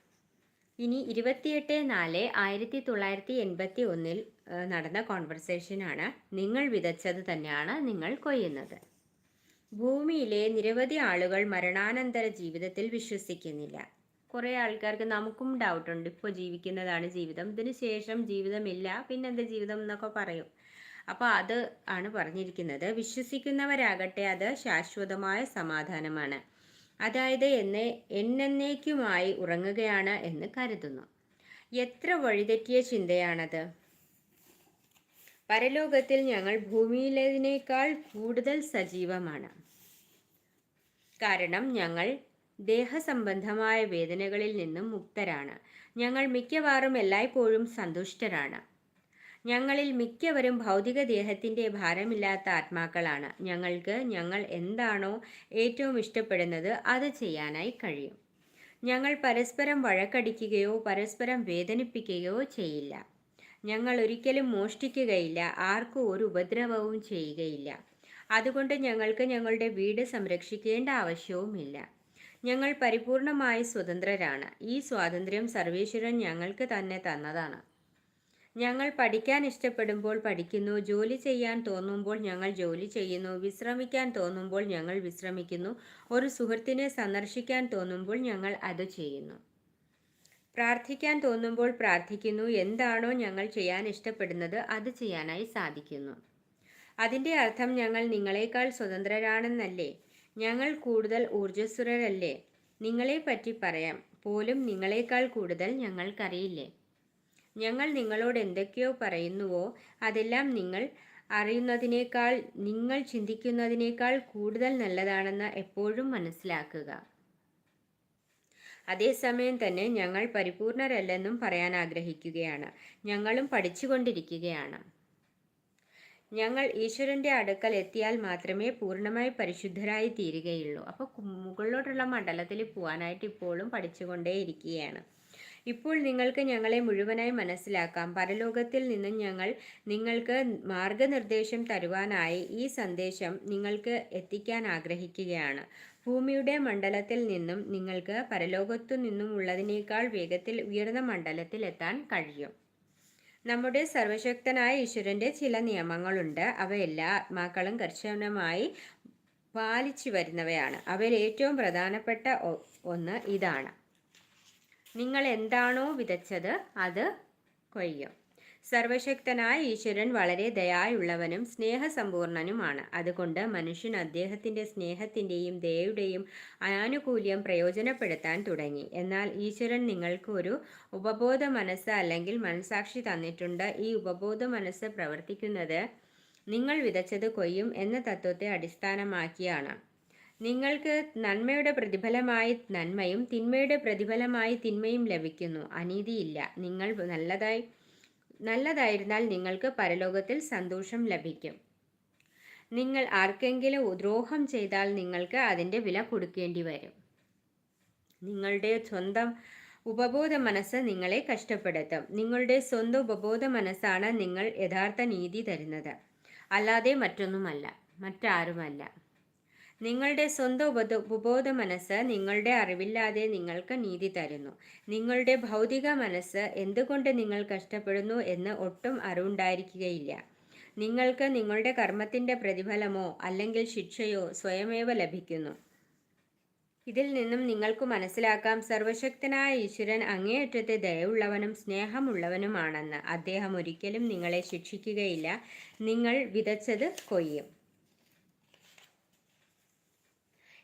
ഇനി ഇരുപത്തിയെട്ട് നാല് ആയിരത്തി തൊള്ളായിരത്തി എൺപത്തി ഒന്നിൽ നടന്ന കോൺവെർസേഷനാണ് നിങ്ങൾ വിതച്ചത് തന്നെയാണ് നിങ്ങൾ കൊയ്യുന്നത്. ഭൂമിയിലെ നിരവധി ആളുകൾ മരണാനന്തര ജീവിതത്തിൽ വിശ്വസിക്കുന്നില്ല. കുറേ ആൾക്കാർക്ക് നമുക്കും ഡൗട്ട് ഉണ്ട്. ഇപ്പോൾ ജീവിക്കുന്നതാണ് ജീവിതം. ഇതിന് ശേഷം ജീവിതമില്ല. പിന്നെന്ത് ജീവിതം എന്നൊക്കെ പറയും. അപ്പോൾ അത് ആണ് പറഞ്ഞിരിക്കുന്നത്. വിശ്വസിക്കുന്നവരാകട്ടെ അത് ശാശ്വതമായ സമാധാനമാണ്. അതായത് എന്നെ എന്നേക്കുമായി ഉറങ്ങുകയാണ് എന്ന് കരുതുന്നു. എത്ര വഴിതെറ്റിയ ചിന്തയാണത്. പരലോകത്തിൽ ഞങ്ങൾ ഭൂമിയിലേതിനേക്കാൾ കൂടുതൽ സജീവമാണ്. കാരണം ഞങ്ങൾ ദേഹസംബന്ധമായ വേദനകളിൽ നിന്നും മുക്തരാണ്. ഞങ്ങൾ മിക്കവാറും എല്ലായ്പ്പോഴും സന്തുഷ്ടരാണ്. ഞങ്ങളിൽ മിക്കവരും ഭൗതിക ദേഹത്തിന്റെ ഭാരമില്ലാത്ത ആത്മാക്കളാണ്. ഞങ്ങൾക്ക് ഞങ്ങൾ എന്താണോ ഏറ്റവും ഇഷ്ടപ്പെടുന്നത് അത് ചെയ്യാനായി കഴിയും. ഞങ്ങൾ പരസ്പരം വഴക്കടിക്കുകയോ പരസ്പരം വേദനിപ്പിക്കുകയോ ചെയ്യില്ല. ഞങ്ങൾ ഒരിക്കലും മോഷ്ടിക്കുകയില്ല ആർക്കും ഒരു ഉപദ്രവവും ചെയ്യുകയില്ല. അതുകൊണ്ട് ഞങ്ങൾക്ക് ഞങ്ങളുടെ വീട് സംരക്ഷിക്കേണ്ട ആവശ്യവുമില്ല. ഞങ്ങൾ പരിപൂർണമായി സ്വതന്ത്രരാണ്. ഈ സ്വാതന്ത്ര്യം സർവേശ്വരൻ ഞങ്ങൾക്ക് തന്നെ തന്നതാണ്. ഞങ്ങൾ പഠിക്കാൻ ഇഷ്ടപ്പെടുമ്പോൾ പഠിക്കുന്നു ജോലി ചെയ്യാൻ തോന്നുമ്പോൾ ഞങ്ങൾ ജോലി ചെയ്യുന്നു വിശ്രമിക്കാൻ തോന്നുമ്പോൾ ഞങ്ങൾ വിശ്രമിക്കുന്നു ഒരു സുഹൃത്തിനെ സന്ദർശിക്കാൻ തോന്നുമ്പോൾ ഞങ്ങൾ അത് ചെയ്യുന്നു. പ്രാർത്ഥിക്കാൻ തോന്നുമ്പോൾ പ്രാർത്ഥിക്കുന്നു എന്താണോ ഞങ്ങൾ ചെയ്യാൻ ഇഷ്ടപ്പെടുന്നത് അത് ചെയ്യാനായി സാധിക്കുന്നു. അതിന്റെ അർത്ഥം ഞങ്ങൾ നിങ്ങളെക്കാൾ സ്വതന്ത്രരാണെന്നല്ലേ? ഞങ്ങൾ കൂടുതൽ ഊർജസ്വരരല്ലേ? നിങ്ങളെപ്പറ്റി പറയാം. പോലും നിങ്ങളെക്കാൾ കൂടുതൽ ഞങ്ങൾക്കറിയില്ലേ? ഞങ്ങൾ നിങ്ങളോട് എന്തൊക്കെയോ പറയുന്നുവോ അതെല്ലാം നിങ്ങൾ അറിയുന്നതിനേക്കാൾ നിങ്ങൾ ചിന്തിക്കുന്നതിനേക്കാൾ കൂടുതൽ നല്ലതാണെന്ന് എപ്പോഴും മനസ്സിലാക്കുക. അതേസമയം തന്നെ ഞങ്ങൾ പരിപൂർണരല്ലെന്നും പറയാൻ ആഗ്രഹിക്കുകയാണ്. ഞങ്ങളും പഠിച്ചുകൊണ്ടിരിക്കുകയാണ്. ഞങ്ങൾ ഈശ്വരന്റെ അടുക്കൽ എത്തിയാൽ മാത്രമേ പൂർണമായി പരിശുദ്ധരായി തീരുകയുള്ളൂ. അപ്പോൾ മുകളിലോട്ടുള്ള മണ്ഡലത്തിൽ പോകാനായിട്ട് ഇപ്പോഴും പഠിച്ചുകൊണ്ടേയിരിക്കുകയാണ്. ഇപ്പോൾ നിങ്ങൾക്ക് ഞങ്ങളെ മുഴുവനായി മനസ്സിലാക്കാം. പരലോകത്തിൽ നിന്ന് ഞങ്ങൾ നിങ്ങൾക്ക് മാർഗനിർദ്ദേശം തരുവാനായി ഈ സന്ദേശം നിങ്ങൾക്ക് എത്തിക്കാൻ ആഗ്രഹിക്കുകയാണ്. ഭൂമിയുടെ മണ്ഡലത്തിൽ നിന്നും നിങ്ങൾക്ക് പരലോകത്തു നിന്നും ഉള്ളതിനേക്കാൾ വേഗത്തിൽ ഉയർന്ന മണ്ഡലത്തിൽ എത്താൻ കഴിയും. നമ്മുടെ സർവശക്തനായ ഈശ്വരന്റെ ചില നിയമങ്ങളുണ്ട്. അവ എല്ലാ ആത്മാക്കളും കർശനമായി പാലിച്ചു വരുന്നവയാണ്. അവയിൽ ഏറ്റവും പ്രധാനപ്പെട്ട ഒന്ന് ഇതാണ്. നിങ്ങൾ എന്താണോ വിതച്ചത് അത് കൊയ്യും. സർവശക്തനായ ഈശ്വരൻ വളരെ ദയായുള്ളവനും സ്നേഹസമ്പൂർണനുമാണ്. അതുകൊണ്ട് മനുഷ്യൻ അദ്ദേഹത്തിന്റെ സ്നേഹത്തിന്റെയും ദയയുടെയും ആനുകൂല്യം പ്രയോജനപ്പെടുത്താൻ തുടങ്ങി. എന്നാൽ ഈശ്വരൻ നിങ്ങൾക്ക് ഒരു ഉപബോധ മനസ്സ് അല്ലെങ്കിൽ മനസാക്ഷി തന്നിട്ടുണ്ട്. ഈ ഉപബോധ മനസ്സ് പ്രവർത്തിക്കുന്നത് നിങ്ങൾ വിതച്ചത് കൊയ്യും എന്ന തത്വത്തെ അടിസ്ഥാനമാക്കിയാണ്. നിങ്ങൾക്ക് നന്മയുടെ പ്രതിഫലമായി നന്മയും തിന്മയുടെ പ്രതിഫലമായി തിന്മയും ലഭിക്കുന്നു. അനീതിയില്ല. നിങ്ങൾ നല്ലതായി നല്ലതായിരുന്നാൽ നിങ്ങൾക്ക് പരലോകത്തിൽ സന്തോഷം ലഭിക്കും. നിങ്ങൾ ആർക്കെങ്കിലും ദ്രോഹം ചെയ്താൽ നിങ്ങൾക്ക് അതിന്റെ വില കൊടുക്കേണ്ടി വരും. നിങ്ങളുടെ സ്വന്തം ഉപബോധ മനസ്സ് നിങ്ങളെ കഷ്ടപ്പെടുത്തും. നിങ്ങളുടെ സ്വന്തം ഉപബോധ മനസ്സാണ് നിങ്ങൾ യഥാർത്ഥ നീതി തരുന്നത്. അല്ലാതെ മറ്റൊന്നുമല്ല മറ്റാരുമല്ല. നിങ്ങളുടെ സ്വന്തം ഉപബോധ ഉപബോധ മനസ്സ് നിങ്ങളുടെ അറിവില്ലാതെ നിങ്ങൾക്ക് നീതി തരുന്നു. നിങ്ങളുടെ ഭൗതിക മനസ്സ് എന്തുകൊണ്ട് നിങ്ങൾ കഷ്ടപ്പെടുന്നു എന്ന് ഒട്ടും അറിവുണ്ടായിരിക്കുകയില്ല. നിങ്ങൾക്ക് നിങ്ങളുടെ കർമ്മത്തിന്റെ പ്രതിഫലമോ അല്ലെങ്കിൽ ശിക്ഷയോ സ്വയമേവ ലഭിക്കുന്നു. ഇതിൽ നിന്നും നിങ്ങൾക്ക് മനസ്സിലാക്കാം സർവശക്തനായ ഈശ്വരൻ അങ്ങേയറ്റത്തെ ദയവുള്ളവനും സ്നേഹമുള്ളവനുമാണെന്ന്. അദ്ദേഹം ഒരിക്കലും നിങ്ങളെ ശിക്ഷിക്കുകയില്ല. നിങ്ങൾ വിതച്ചത് കൊയ്യും.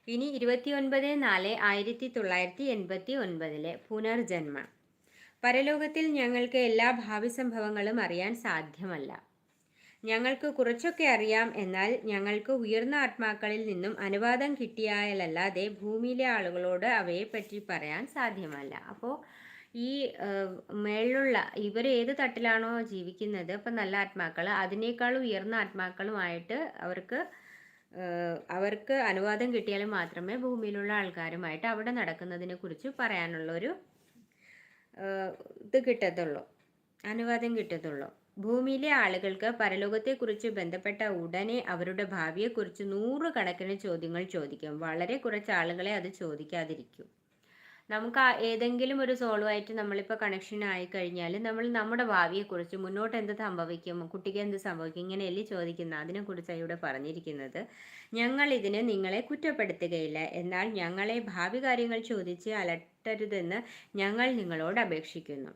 ഇനി ഇരുപത്തിയൊൻപത് നാല് ആയിരത്തി തൊള്ളായിരത്തി എൺപത്തി ഒൻപതിലെ പുനർജന്മം. പരലോകത്തിൽ ഞങ്ങൾക്ക് എല്ലാ ഭാവി സംഭവങ്ങളും അറിയാൻ സാധ്യമല്ല. ഞങ്ങൾക്ക് കുറച്ചൊക്കെ അറിയാം എന്നാൽ ഞങ്ങൾക്ക് ഉയർന്ന ആത്മാക്കളിൽ നിന്നും അനുവാദം കിട്ടിയാലല്ലാതെ ഭൂമിയിലെ ആളുകളോട് അവയെപ്പറ്റി പറയാൻ സാധ്യമല്ല. അപ്പോൾ ഈ മേളിലുള്ള ഇവർ ഏത് തട്ടിലാണോ ജീവിക്കുന്നത്? ഇപ്പം നല്ല ആത്മാക്കൾ അതിനേക്കാൾ ഉയർന്ന ആത്മാക്കളുമായിട്ട് അവർക്ക് അവർക്ക് അനുവാദം കിട്ടിയാൽ മാത്രമേ ഭൂമിയിലുള്ള ആൾക്കാരുമായിട്ട് അവിടെ നടക്കുന്നതിനെ കുറിച്ച് പറയാനുള്ളൊരു ഇത് കിട്ടത്തുള്ളൂ. അനുവാദം കിട്ടത്തുള്ളൂ. ഭൂമിയിലെ ആളുകൾക്ക് പരലോകത്തെക്കുറിച്ച് ബന്ധപ്പെട്ട ഉടനെ അവരുടെ ഭാവിയെക്കുറിച്ച് നൂറുകണക്കിന് ചോദ്യങ്ങൾ ചോദിക്കും. വളരെ കുറച്ച് ആളുകളെ അത് ചോദിക്കാതിരിക്കും. നമുക്ക് ഏതെങ്കിലും ഒരു സോളുമായിട്ട് നമ്മളിപ്പോൾ കണക്ഷൻ ആയി കഴിഞ്ഞാൽ നമ്മൾ നമ്മുടെ ഭാവിയെക്കുറിച്ച് മുന്നോട്ട് എന്ത് സംഭവിക്കും കുട്ടിക്ക് എന്ത് സംഭവിക്കും ഇങ്ങനെയല്ലേ ചോദിക്കുന്ന അതിനെക്കുറിച്ചാണ് ഇവിടെ പറഞ്ഞിരിക്കുന്നത്. ഞങ്ങൾ ഇതിന് നിങ്ങളെ കുറ്റപ്പെടുത്തുകയില്ല. എന്നാൽ ഞങ്ങളെ ഭാവി കാര്യങ്ങൾ ചോദിച്ച് അലട്ടരുതെന്ന് ഞങ്ങൾ നിങ്ങളോട് അപേക്ഷിക്കുന്നു.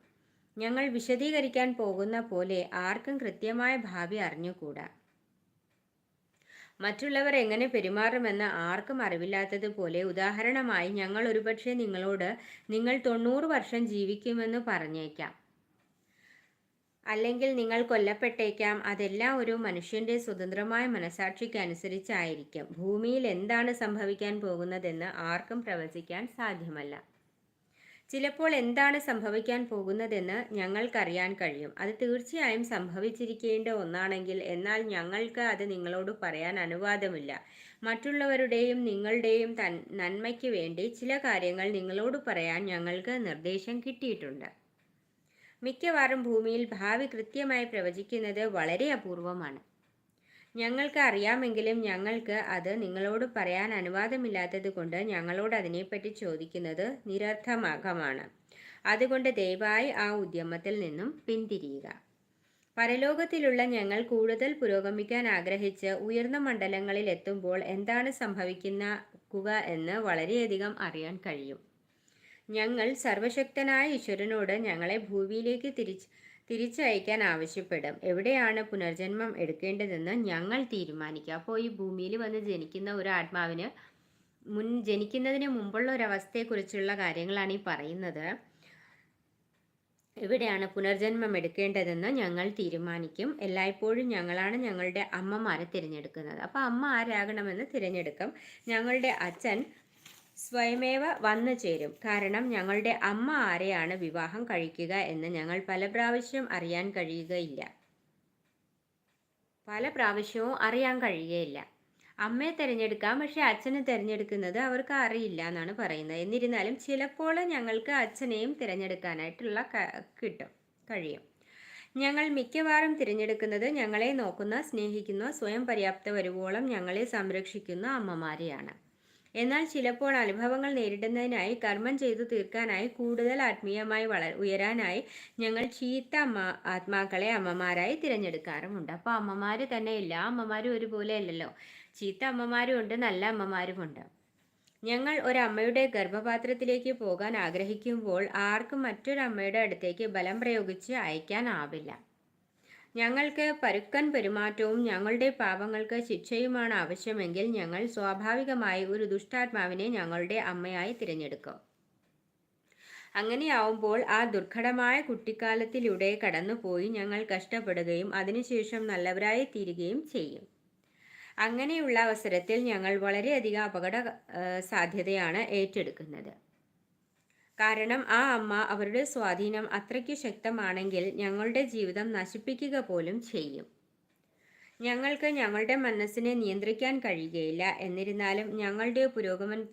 ഞങ്ങൾ വിശദീകരിക്കാൻ പോകുന്ന പോലെ ആർക്കും കൃത്യമായ ഭാവി അറിഞ്ഞുകൂടാ. മറ്റുള്ളവർ എങ്ങനെ പെരുമാറുമെന്ന് ആർക്കും അറിവില്ലാത്തതുപോലെ ഉദാഹരണമായി ഞങ്ങൾ ഒരുപക്ഷെ നിങ്ങളോട് നിങ്ങൾ തൊണ്ണൂറ് വർഷം ജീവിക്കുമെന്ന് പറഞ്ഞേക്കാം. അല്ലെങ്കിൽ നിങ്ങൾ കൊല്ലപ്പെട്ടേക്കാം. അതെല്ലാം ഒരു മനുഷ്യന്റെ സ്വതന്ത്രമായ മനസാക്ഷിക്ക് അനുസരിച്ചായിരിക്കും ഭൂമിയിൽ എന്താണ് സംഭവിക്കാൻ പോകുന്നതെന്ന് ആർക്കും പ്രവചിക്കാൻ സാധ്യമല്ല. ചിലപ്പോൾ എന്താണ് സംഭവിക്കാൻ പോകുന്നതെന്ന് ഞങ്ങൾക്കറിയാൻ കഴിയും. അത് തീർച്ചയായും സംഭവിച്ചിരിക്കേണ്ട ഒന്നാണെങ്കിൽ എന്നാൽ ഞങ്ങൾക്ക് അത് നിങ്ങളോട് പറയാൻ അനുവാദമില്ല. മറ്റുള്ളവരുടെയും നിങ്ങളുടെയും തൻ നന്മയ്ക്ക് വേണ്ടി ചില കാര്യങ്ങൾ നിങ്ങളോട് പറയാൻ ഞങ്ങൾക്ക് നിർദ്ദേശം കിട്ടിയിട്ടുണ്ട്. മിക്കവാറും ഭൂമിയിൽ ഭാവി കൃത്യമായി പ്രവചിക്കുന്നത് വളരെ അപൂർവമാണ്. ഞങ്ങൾക്ക് അറിയാമെങ്കിലും ഞങ്ങൾക്ക് അത് നിങ്ങളോട് പറയാൻ അനുവാദമില്ലാത്തത് കൊണ്ട് ഞങ്ങളോട് അതിനെപ്പറ്റി ചോദിക്കുന്നത് നിരർത്ഥമാകമാണ്. അതുകൊണ്ട് ദയവായി ആ ഉദ്യമത്തിൽ നിന്നും പിന്തിരിയുക. പരലോകത്തിലുള്ള ഞങ്ങൾ കൂടുതൽ പുരോഗമിക്കാൻ ആഗ്രഹിച്ച് ഉയർന്ന മണ്ഡലങ്ങളിൽ എത്തുമ്പോൾ എന്താണ് സംഭവിക്കുന്ന എന്ന് വളരെയധികം അറിയാൻ കഴിയും. ഞങ്ങൾ സർവശക്തനായ ഈശ്വരനോട് ഞങ്ങളെ ഭൂമിയിലേക്ക് തിരിച്ച് തിരിച്ചയക്കാൻ ആവശ്യപ്പെടും. എവിടെയാണ് പുനർജന്മം എടുക്കേണ്ടതെന്ന് ഞങ്ങൾ തീരുമാനിക്കുക അപ്പോൾ ഈ ഭൂമിയിൽ വന്ന് ജനിക്കുന്ന ഒരു ആത്മാവിന് മുൻ ജനിക്കുന്നതിന് മുമ്പുള്ള ഒരവസ്ഥയെക്കുറിച്ചുള്ള കാര്യങ്ങളാണ് ഈ പറയുന്നത്. എവിടെയാണ് പുനർജന്മം എടുക്കേണ്ടതെന്ന് ഞങ്ങൾ തീരുമാനിക്കും. എല്ലായ്പ്പോഴും ഞങ്ങളാണ് ഞങ്ങളുടെ അമ്മമാരെ തിരഞ്ഞെടുക്കുന്നത്. അപ്പോൾ അമ്മ ആരാകണമെന്ന് തിരഞ്ഞെടുക്കും. ഞങ്ങളുടെ അച്ഛൻ സ്വയമേവ വന്നു ചേരും. കാരണം ഞങ്ങളുടെ അമ്മ ആരെയാണ് വിവാഹം കഴിക്കുക എന്ന് ഞങ്ങൾ പല പ്രാവശ്യം അറിയാൻ കഴിയുകയില്ല. പല പ്രാവശ്യവും അറിയാൻ കഴിയുകയില്ല. അമ്മയെ തിരഞ്ഞെടുക്കാം പക്ഷേ അച്ഛനെ തിരഞ്ഞെടുക്കുന്നത് അവർക്ക് അറിയില്ല എന്നാണ് പറയുന്നത്. എന്നിരുന്നാലും ചിലപ്പോൾ ഞങ്ങൾക്ക് അച്ഛനെയും തിരഞ്ഞെടുക്കാനായിട്ടുള്ള കിട്ടും കഴിയും. ഞങ്ങൾ മിക്കവാറും തിരഞ്ഞെടുക്കുന്നത് ഞങ്ങളെ നോക്കുന്ന സ്നേഹിക്കുന്ന സ്വയം പര്യാപ്ത വരുവോളം ഞങ്ങളെ സംരക്ഷിക്കുന്ന അമ്മമാരെയാണ്. എന്നാൽ ചിലപ്പോൾ അനുഭവങ്ങൾ നേരിടുന്നതിനായി കർമ്മം ചെയ്തു തീർക്കാനായി കൂടുതൽ ആത്മീയമായി വള ഉയരാനായി ഞങ്ങൾ ചീത്ത അമ്മ ആത്മാക്കളെ അമ്മമാരായി തിരഞ്ഞെടുക്കാറുമുണ്ട്. അപ്പോൾ അമ്മമാർ തന്നെ എല്ലാ അമ്മമാരും ഒരുപോലെ അല്ലല്ലോ? ചീത്ത അമ്മമാരും ഉണ്ട് നല്ല അമ്മമാരുമുണ്ട് ഞങ്ങൾ ഒരമ്മയുടെ ഗർഭപാത്രത്തിലേക്ക് പോകാൻ ആഗ്രഹിക്കുമ്പോൾ ആർക്കും മറ്റൊരമ്മയുടെ അടുത്തേക്ക് ബലം പ്രയോഗിച്ച് അയക്കാനാവില്ല ഞങ്ങൾക്ക് പരുക്കൻ പെരുമാറ്റവും ഞങ്ങളുടെ പാപങ്ങൾക്ക് ശിക്ഷയുമാണ് ആവശ്യമെങ്കിൽ ഞങ്ങൾ സ്വാഭാവികമായി ഒരു ദുഷ്ടാത്മാവിനെ ഞങ്ങളുടെ അമ്മയായി തിരഞ്ഞെടുക്കും. അങ്ങനെയാവുമ്പോൾ ആ ദുർഘടമായ കുട്ടിക്കാലത്തിലൂടെ കടന്നുപോയി ഞങ്ങൾ കഷ്ടപ്പെടുകയും അതിനുശേഷം നല്ലവരായി തീരുകയും ചെയ്യും. അങ്ങനെയുള്ള അവസരത്തിൽ ഞങ്ങൾ വളരെയധികം അപകട സാധ്യതയാണ് ഏറ്റെടുക്കുന്നത്. കാരണം ആ അമ്മ അവരുടെ സ്വാധീനം അത്രയ്ക്ക് ശക്തമാണെങ്കിൽ ഞങ്ങളുടെ ജീവിതം നശിപ്പിക്കുക പോലും ചെയ്യും. ഞങ്ങൾക്ക് ഞങ്ങളുടെ മനസ്സിനെ നിയന്ത്രിക്കാൻ കഴിയുകയില്ല. എന്നിരുന്നാലും ഞങ്ങളുടെ പുരോഗമൻ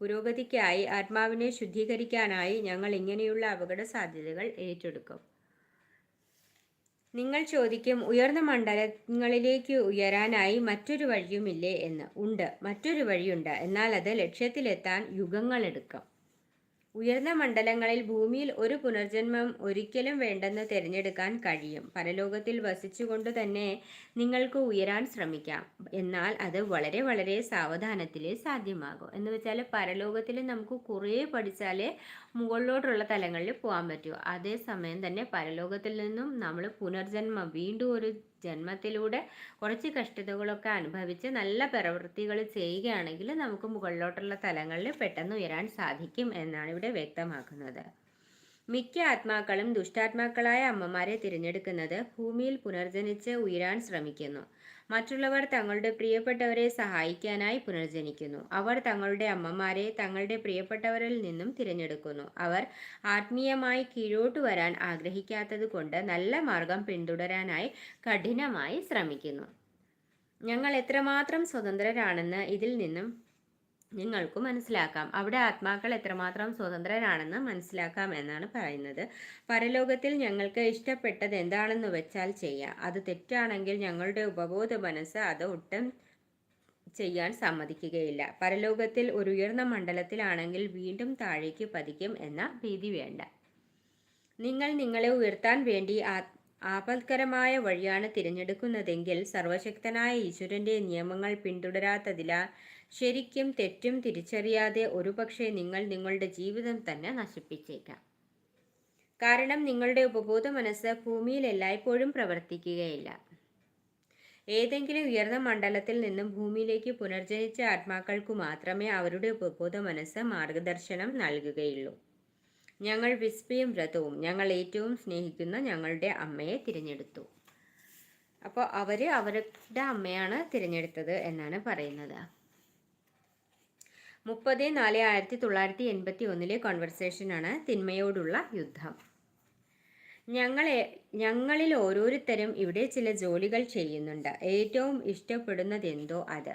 പുരോഗതിക്കായി ആത്മാവിനെ ശുദ്ധീകരിക്കാനായി ഞങ്ങൾ ഇങ്ങനെയുള്ള അപകട സാധ്യതകൾ ഏറ്റെടുക്കും. നിങ്ങൾ ചോദിക്കും ഉയർന്ന മണ്ഡലങ്ങളിലേക്ക് ഉയരാനായി മറ്റൊരു വഴിയുമില്ലേ? എന്ന്. ഉണ്ട്. മറ്റൊരു വഴിയുണ്ട്. എന്നാൽ അത് ലക്ഷ്യത്തിലെത്താൻ യുഗങ്ങളെടുക്കും. ഉയർന്ന മണ്ഡലങ്ങളിൽ ഭൂമിയിൽ ഒരു പുനർജന്മം ഒരിക്കലും വേണ്ടെന്ന് തിരഞ്ഞെടുക്കാൻ കഴിയും. പരലോകത്തിൽ വസിച്ചുകൊണ്ട് തന്നെ നിങ്ങൾക്ക് ഉയരാൻ ശ്രമിക്കാം. എന്നാൽ അത് വളരെ വളരെ സാവധാനത്തിലേ സാധ്യമാകും. എന്ന് വെച്ചാൽ പരലോകത്തിൽ നമുക്ക് കുറേ പഠിച്ചാലേ മുകളിലോട്ടുള്ള തലങ്ങളിൽ പോകാൻ പറ്റൂ. അതേസമയം തന്നെ പരലോകത്തിൽ നിന്നും നമ്മൾ പുനർജന്മം വീണ്ടും ഒരു ജന്മത്തിലൂടെ കുറച്ച് കഷ്ടതകളൊക്കെ അനുഭവിച്ച് നല്ല പ്രവൃത്തികൾ ചെയ്യുകയാണെങ്കിൽ നമുക്ക് മുകളിലോട്ടുള്ള തലങ്ങളിൽ പെട്ടെന്ന് ഉയരാൻ സാധിക്കും എന്നാണ് ഇവിടെ വ്യക്തമാക്കുന്നത്. മിക്ക ആത്മാക്കളും ദുഷ്ടാത്മാക്കളായ അമ്മമാരെ തിരഞ്ഞെടുക്കുന്നത് ഭൂമിയിൽ പുനർജനിച്ച് ഉയരാൻ ശ്രമിക്കുന്നു. മറ്റുള്ളവർ തങ്ങളുടെ പ്രിയപ്പെട്ടവരെ സഹായിക്കാനായി പുനർജനിക്കുന്നു. അവർ തങ്ങളുടെ അമ്മമാരെ തങ്ങളുടെ പ്രിയപ്പെട്ടവരിൽ നിന്നും തിരഞ്ഞെടുക്കുന്നു. അവർ ആത്മീയമായി കീഴോട്ട് വരാൻ ആഗ്രഹിക്കാത്തത് കൊണ്ട് നല്ല മാർഗം പിന്തുടരാനായി കഠിനമായി ശ്രമിക്കുന്നു. ഞങ്ങൾ എത്രമാത്രം സ്വതന്ത്രരാണെന്ന് ഇതിൽ നിന്നും നിങ്ങൾക്ക് മനസ്സിലാക്കാം. അവിടെ ആത്മാക്കൾ എത്രമാത്രം സ്വതന്ത്രരാണെന്ന് മനസ്സിലാക്കാം എന്നാണ് പറയുന്നത്. പരലോകത്തിൽ ഞങ്ങൾക്ക് ഇഷ്ടപ്പെട്ടത് എന്താണെന്ന് വെച്ചാൽ ചെയ്യാം. അത് തെറ്റാണെങ്കിൽ ഞങ്ങളുടെ ഉപബോധ മനസ്സ് അത് ഒട്ടും ചെയ്യാൻ സമ്മതിക്കുകയില്ല. പരലോകത്തിൽ ഒരു ഉയർന്ന മണ്ഡലത്തിലാണെങ്കിൽ വീണ്ടും താഴേക്ക് പതിക്കും എന്ന ഭീതി വേണ്ട. നിങ്ങൾ നിങ്ങളെ ഉയർത്താൻ വേണ്ടി ആപത്കരമായ വഴിയാണ് തിരഞ്ഞെടുക്കുന്നതെങ്കിൽ സർവശക്തനായ ഈശ്വരന്റെ നിയമങ്ങൾ പിന്തുടരാത്തതിനാൽ ശരിക്കും തെറ്റും തിരിച്ചറിയാതെ ഒരുപക്ഷെ നിങ്ങൾ നിങ്ങളുടെ ജീവിതം തന്നെ നശിപ്പിച്ചേക്കാം. കാരണം നിങ്ങളുടെ ഉപബോധ മനസ്സ് ഭൂമിയിൽ എല്ലായ്പ്പോഴും പ്രവർത്തിക്കുകയില്ല. ഏതെങ്കിലും ഉയർന്ന മണ്ഡലത്തിൽ നിന്നും ഭൂമിയിലേക്ക് പുനർജനിച്ച ആത്മാക്കൾക്ക് മാത്രമേ അവരുടെ ഉപബോധ മനസ്സ് മാർഗദർശനം നൽകുകയുള്ളൂ. ഞങ്ങൾ വിസ്പയും വ്രതവും ഞങ്ങൾ ഏറ്റവും സ്നേഹിക്കുന്ന ഞങ്ങളുടെ അമ്മയെ തിരഞ്ഞെടുത്തു. അപ്പോൾ അവർ അവരുടെ അമ്മയാണ് തിരഞ്ഞെടുത്തത് എന്നാണ് പറയുന്നത്. മുപ്പത് നാല് ആയിരത്തി തൊള്ളായിരത്തി എൺപത്തി ഒന്നിലെ കോൺവെർസേഷനാണ് തിന്മയോടുള്ള യുദ്ധം. ഞങ്ങളെ ഞങ്ങളിൽ ഓരോരുത്തരും ഇവിടെ ചില ജോലികൾ ചെയ്യുന്നുണ്ട്. ഏറ്റവും ഇഷ്ടപ്പെടുന്നതെന്തോ അത്.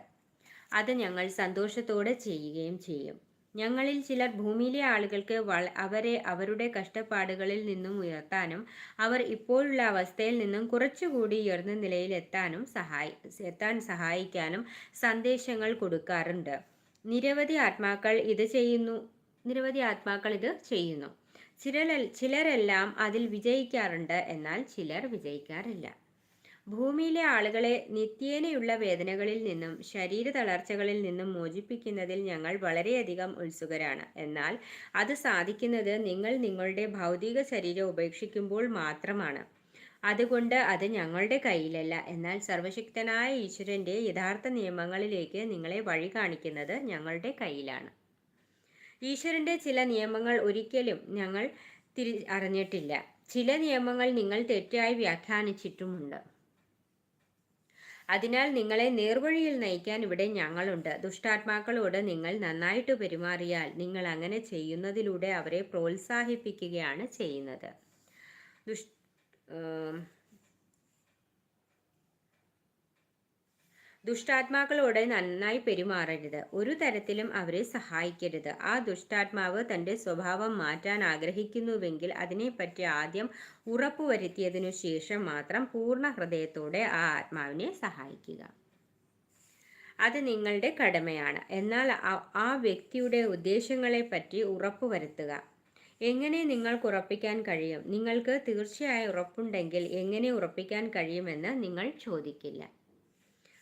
അത് ഞങ്ങൾ സന്തോഷത്തോടെ ചെയ്യുകയും ചെയ്യും. ഞങ്ങളിൽ ചിലർ ഭൂമിയിലെ ആളുകൾക്ക് അവരെ അവരുടെ കഷ്ടപ്പാടുകളിൽ നിന്നും ഉയർത്താനും അവർ ഇപ്പോഴുള്ള അവസ്ഥയിൽ നിന്നും കുറച്ചുകൂടി ഉയർന്ന നിലയിൽ എത്താനും സഹായി എത്താൻ സഹായിക്കാനും സന്ദേശങ്ങൾ കൊടുക്കാറുണ്ട്. നിരവധി ആത്മാക്കൾ ഇത് ചെയ്യുന്നു. നിരവധി ആത്മാക്കൾ ഇത് ചെയ്യുന്നു. ചില ചിലരെല്ലാം അതിൽ വിജയിക്കാറുണ്ട്. എന്നാൽ ചിലർ വിജയിക്കാറില്ല. ഭൂമിയിലെ ആളുകളെ നിത്യേനയുള്ള വേദനകളിൽ നിന്നും ശരീര തളർച്ചകളിൽ നിന്നും മോചിപ്പിക്കുന്നതിൽ ഞങ്ങൾ വളരെയധികം ഉത്സുകരാണ്. എന്നാൽ അത് സാധിക്കുന്നത് നിങ്ങൾ നിങ്ങളുടെ ഭൗതിക ശരീരം ഉപേക്ഷിക്കുമ്പോൾ മാത്രമാണ്. അതുകൊണ്ട് അത് ഞങ്ങളുടെ കയ്യിലല്ല. എന്നാൽ സർവശക്തനായ ഈശ്വരന്റെ യഥാർത്ഥ നിയമങ്ങളിലേക്ക് നിങ്ങളെ വഴി കാണിക്കുന്നത് ഞങ്ങളുടെ കയ്യിലാണ്. ഈശ്വരന്റെ ചില നിയമങ്ങൾ ഒരിക്കലും ഞങ്ങൾ തിരി അറിഞ്ഞിട്ടില്ല. ചില നിയമങ്ങൾ നിങ്ങൾ തെറ്റായി വ്യാഖ്യാനിച്ചിട്ടുമുണ്ട്. അതിനാൽ നിങ്ങളെ നേർവഴിയിൽ നയിക്കാൻ ഇവിടെ ഞങ്ങളുണ്ട്. ദുഷ്ടാത്മാക്കളോട് നിങ്ങൾ നന്നായിട്ട് പെരുമാറിയാൽ നിങ്ങൾ അങ്ങനെ ചെയ്യുന്നതിലൂടെ അവരെ പ്രോത്സാഹിപ്പിക്കുകയാണ് ചെയ്യുന്നത്. ദുഷ് ദുഷ്ടാത്മാക്കളോട് നന്നായി പെരുമാറരുത്. ഒരു തരത്തിലും അവരെ സഹായിക്കരുത്. ആ ദുഷ്ടാത്മാവ് തന്റെ സ്വഭാവം മാറ്റാൻ ആഗ്രഹിക്കുന്നുവെങ്കിൽ അതിനെപ്പറ്റി ആദ്യം ഉറപ്പുവരുത്തിയതിനു ശേഷം മാത്രം പൂർണ ഹൃദയത്തോടെ ആ ആത്മാവിനെ സഹായിക്കുക. അത് നിങ്ങളുടെ കടമയാണ്. എന്നാൽ ആ വ്യക്തിയുടെ ഉദ്ദേശങ്ങളെപ്പറ്റി ഉറപ്പുവരുത്തുക. എങ്ങനെ നിങ്ങൾക്ക് ഉറപ്പിക്കാൻ കഴിയും? നിങ്ങൾക്ക് തീർച്ചയായും ഉറപ്പുണ്ടെങ്കിൽ എങ്ങനെ ഉറപ്പിക്കാൻ കഴിയുമെന്ന് നിങ്ങൾ ചോദിക്കില്ല.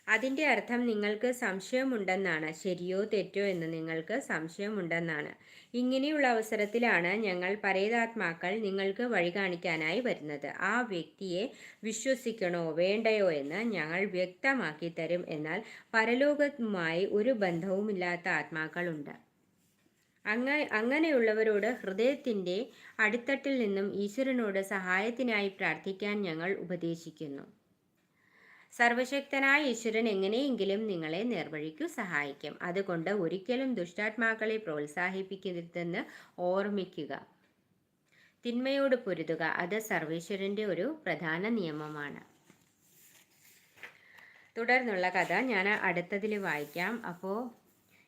അതിന്റെ അർത്ഥം നിങ്ങൾക്ക് സംശയമുണ്ടെന്നാണ്. ശരിയോ തെറ്റോ എന്ന് നിങ്ങൾക്ക് സംശയമുണ്ടെന്നാണ്. ഇങ്ങനെയുള്ള അവസരത്തിലാണ് ഞങ്ങൾ പരേതാത്മാക്കൾ നിങ്ങൾക്ക് വഴി കാണിക്കാനായി വരുന്നത്. ആ വ്യക്തിയെ വിശ്വസിക്കണോ വേണ്ടയോ എന്ന് ഞങ്ങൾ വ്യക്തമാക്കി തരും. എന്നാൽ പരലോകവുമായി ഒരു ബന്ധവുമില്ലാത്ത ആത്മാക്കളുണ്ട്. അങ്ങ അങ്ങനെയുള്ളവരോട് ഹൃദയത്തിന്റെ അടിത്തട്ടിൽ നിന്നും ഈശ്വരനോട് സഹായത്തിനായി പ്രാർത്ഥിക്കാൻ ഞങ്ങൾ ഉപദേശിക്കുന്നു. സർവശക്തനായ ഈശ്വരൻ എങ്ങനെയെങ്കിലും നിങ്ങളെ നേർവഴിക്കു സഹായിക്കും. അതുകൊണ്ട് ഒരിക്കലും ദുഷ്ടാത്മാക്കളെ പ്രോത്സാഹിപ്പിക്കരുതെന്ന് ഓർമ്മിക്കുക. തിന്മയോട് പൊരുതുക. അത് സർവേശ്വരന്റെ ഒരു പ്രധാന നിയമമാണ്. തുടർന്നുള്ള കഥ ഞാൻ അടുത്തതിൽ വായിക്കാം. അപ്പോൾ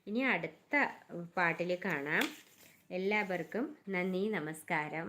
ഇനി അടുത്ത പാട്ടിൽ കാണാം. എല്ലാവർക്കും നന്ദി നമസ്കാരം.